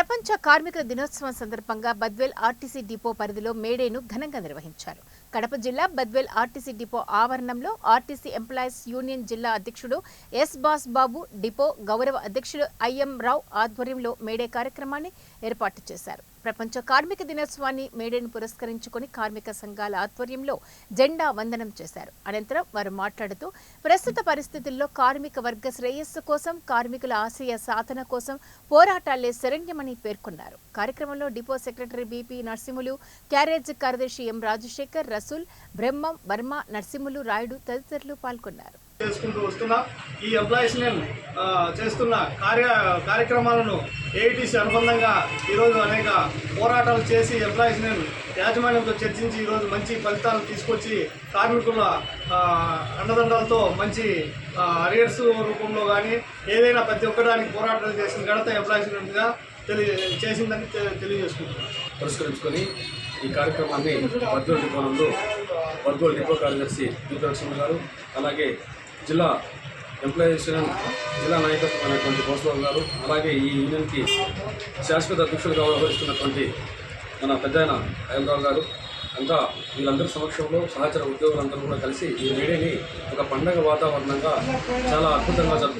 ప్రపంచ కార్మిక దినోత్సవం సందర్భంగా బద్వేల్ ఆర్టీసీ డిపో పరిధిలో మేడేను ఘనంగా నిర్వహించారు. కడప జిల్లా బద్వేల్ ఆర్టీసీ డిపో ఆవరణంలో ఆర్టీసీ ఎంప్లాయీస్ యూనియన్ జిల్లా అధ్యక్షుడు ఎస్ బాస్ బాబు డిపో గౌరవ అధ్యక్షుడు ఐఎం రావు ఆధ్వర్యంలో మేడే కార్యక్రమాన్ని ఏర్పాటు చేశారు. ప్రపంచ కార్మిక దినోత్సవాన్ని మేడేను పురస్కరించుకొని కార్మిక సంఘాల ఆధ్వర్యంలో జెండా వందనం చేశారు. అనంతరం వారు మాట్లాడుతూ ప్రస్తుత పరిస్థితుల్లో కార్మిక వర్గ శ్రేయస్సు కోసం కార్మికుల ఆశయ సాధన కోసం పోరాటాలే శరణ్యమని పేర్కొన్నారు. కార్యక్రమంలో depot secretary BP Narsimhulu carriage కార్యదర్శి ఎం రాజశేఖర్ రసూల్ బ్రహ్మం వర్మ నర్సింహులు రాయుడు తదితరులు పాల్గొన్నారు. చేసుకుంటూ వస్తున్నా ఈ ఎంప్లాయీస్ నేను చేస్తున్న కార్య కార్యక్రమాలను ఏఐటీసీ అనుబంధంగా ఈరోజు అనేక పోరాటాలు చేసి ఎంప్లాయీస్ నేను యాజమాన్యంతో చర్చించి ఈరోజు మంచి ఫలితాలు తీసుకొచ్చి కార్మికుల అండదండాలతో అండదండలతో మంచి అరియర్స్ రూపంలో కానీ ఏదైనా ప్రతి ఒక్కదానికి పోరాటాలు చేసిన ఘనత ఎంప్లాయీస్ యూనిట్గా తెలియ చేసిందని తెలియజేసుకుంటున్నాను. పురస్కరించుకొని ఈ కార్యక్రమాన్ని వర్గోల్ డిపోనందు వర్గోల్ డిపో కార్యదర్శి నరసింహ గారు అలాగే జిల్లా ఎంప్లాయీస్ జిల్లా నాయకత్వం అయినటువంటి కోసరావు గారు అలాగే ఈ యూనియన్కి శాశ్వత అధ్యక్షులుగా వ్యవహరిస్తున్నటువంటి మన పెద్ద ఆయన గారు ఇంకా వీళ్ళందరి సమక్షంలో సహచర ఉద్యోగులందరూ కూడా కలిసి ఈ మేడేని ఒక పండగ వాతావరణంగా చాలా అద్భుతంగా జరుపు